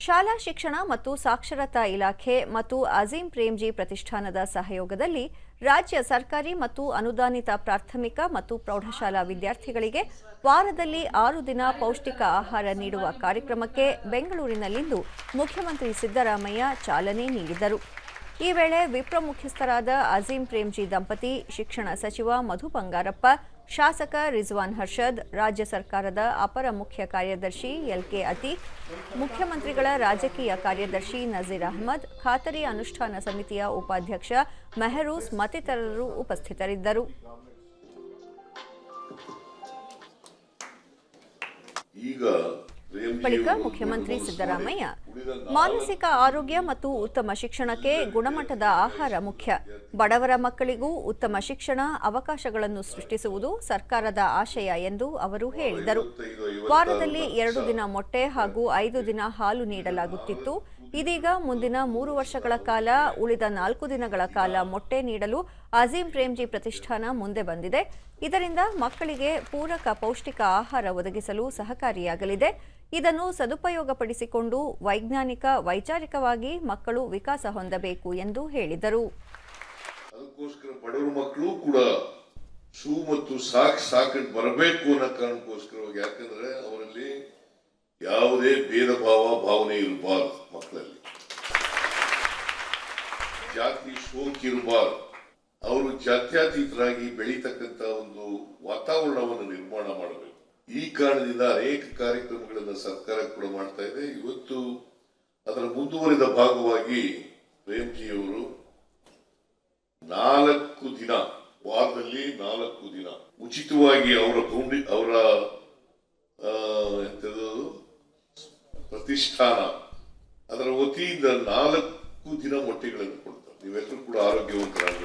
ಶಾಲಾ ಶಿಕ್ಷಣ ಮತ್ತು ಸಾಕ್ಷರತಾ ಇಲಾಖೆ ಮತ್ತು ಅಜೀಂ ಪ್ರೇಮ್ಜಿ ಪ್ರತಿಷ್ಠಾನದ ಸಹಯೋಗದಲ್ಲಿ ರಾಜ್ಯ ಸರ್ಕಾರಿ ಮತ್ತು ಅನುದಾನಿತ ಪ್ರಾಥಮಿಕ ಮತ್ತು ಪ್ರೌಢಶಾಲಾ ವಿದ್ಯಾರ್ಥಿಗಳಿಗೆ ವಾರದಲ್ಲಿ ಆರು ದಿನ ಪೌಷ್ಟಿಕ ಆಹಾರ ನೀಡುವ ಕಾರ್ಯಕ್ರಮಕ್ಕೆ ಬೆಂಗಳೂರಿನಲ್ಲಿಂದು ಮುಖ್ಯಮಂತ್ರಿ ಸಿದ್ದರಾಮಯ್ಯ ಚಾಲನೆ ನೀಡಿದರು. ಈ ವೇಳೆ ವಿಪ್ರ ಮುಖ್ಯಸ್ಥರಾದ ಅಜೀಂ ಪ್ರೇಮ್ಜಿ ದಂಪತಿ ಶಿಕ್ಷಣ ಸಚಿವ ಮಧು ಬಂಗಾರಪ್ಪ ಶಾಸಕ ರಿಜ್ವಾನ್ ಹರ್ಷದ್ ರಾಜ್ಯ ಸರ್ಕಾರದ ಅಪರ ಮುಖ್ಯ ಕಾರ್ಯದರ್ಶಿ ಎಲ್ಕೆ ಅತಿ ಮುಖ್ಯಮಂತ್ರಿಗಳ ರಾಜಕೀಯ ಕಾರ್ಯದರ್ಶಿ ನಜೀರ್ ಅಹ್ಮದ್ ಖಾತರಿ ಅನುಷ್ಠಾನ ಸಮಿತಿಯ ಉಪಾಧ್ಯಕ್ಷ ಮೆಹರೂಸ್ ಮತ್ತಿತರರು ಉಪಸ್ಥಿತರಿದ್ದರು. ಬಳಿಕ ಮುಖ್ಯಮಂತ್ರಿ ಸಿದ್ದರಾಮಯ್ಯ ಮಾನಸಿಕ ಆರೋಗ್ಯ ಮತ್ತು ಉತ್ತಮ ಶಿಕ್ಷಣಕ್ಕೆ ಗುಣಮಟ್ಟದ ಆಹಾರ ಮುಖ್ಯ. ಬಡವರ ಮಕ್ಕಳಿಗೂ ಉತ್ತಮ ಶಿಕ್ಷಣ ಅವಕಾಶಗಳನ್ನು ಸೃಷ್ಟಿಸುವುದು ಸರ್ಕಾರದ ಆಶಯ ಎಂದು ಅವರು ಹೇಳಿದರು. ವಾರದಲ್ಲಿ ಎರಡು ದಿನ ಮೊಟ್ಟೆ ಹಾಗೂ ಐದು ದಿನ ಹಾಲು ನೀಡಲಾಗುತ್ತಿತ್ತು. ಇದೀಗ ಮುಂದಿನ ಮೂರು ವರ್ಷಗಳ ಕಾಲ ಉಳಿದ ನಾಲ್ಕು ದಿನಗಳ ಕಾಲ ಮೊಟ್ಟೆ ನೀಡಲು ಅಜೀಂ ಪ್ರೇಮ್ಜಿ ಪ್ರತಿಷ್ಠಾನ ಮುಂದೆ ಬಂದಿದೆ. ಇದರಿಂದ ಮಕ್ಕಳಿಗೆ ಪೂರಕ ಪೌಷ್ಟಿಕ ಆಹಾರ ಒದಗಿಸಲು ಸಹಕಾರಿಯಾಗಲಿದೆ. ಇದನ್ನು ಸದುಪಯೋಗಪಡಿಸಿಕೊಂಡು ವೈಜ್ಞಾನಿಕ, ವೈಚಾರಿಕವಾಗಿ ಮಕ್ಕಳು ವಿಕಾಸ ಹೊಂದಬೇಕು ಎಂದು ಹೇಳಿದರು. ಅದಕ್ಕೋಸ್ಕರ ಬಡವರ ಮಕ್ಕಳು ಕೂಡ ಶೂ ಮತ್ತು ಸಾಕ್ ಸಾಕಟ್ ಬರಬೇಕು ಅನ್ನೋ ಕಾರಣಕ್ಕೋಸ್ಕರವಾಗಿ, ಯಾಕಂದ್ರೆ ಅವರಲ್ಲಿ ಯಾವುದೇ ಭೇದ ಭಾವ, ಭಾವನೆ ಇರಬಾರ್ದು ಮಕ್ಕಳಲ್ಲಿ. ಜಾತಿ, ಶೋಕ್ ಇರಬಾರ್ದು. ಅವರು ಜಾತ್ಯಾತೀತರಾಗಿ ಬೆಳೀತಕ್ಕಂತ ಒಂದು ವಾತಾವರಣವನ್ನು ನಿರ್ಮಾಣ ಮಾಡಬೇಕು. ಈ ಕಾರಣದಿಂದ ಅನೇಕ ಕಾರ್ಯಕ್ರಮಗಳನ್ನು ಸರ್ಕಾರ ಕೂಡ ಮಾಡ್ತಾ ಇದೆ. ಇವತ್ತು ಅದರ ಮುಂದುವರಿದ ಭಾಗವಾಗಿ ಪ್ರೇಮ್ಜಿಯವರು ನಾಲ್ಕು ದಿನ, ವಾರದಲ್ಲಿ ನಾಲ್ಕು ದಿನ ಉಚಿತವಾಗಿ ಅವರ ಫೌಂಡಿ ಅವರ ಎಂಥದ್ದು ಪ್ರತಿಷ್ಠಾನ. ಅದರ ವತಿಯಿಂದ ನಾಲ್ಕು ದಿನ ಮೊಟ್ಟೆಗಳನ್ನು ಕೊಡ್ತಾರೆ. ನೀವೆಲ್ಲರೂ ಕೂಡ ಆರೋಗ್ಯವಂತರಾಗಿ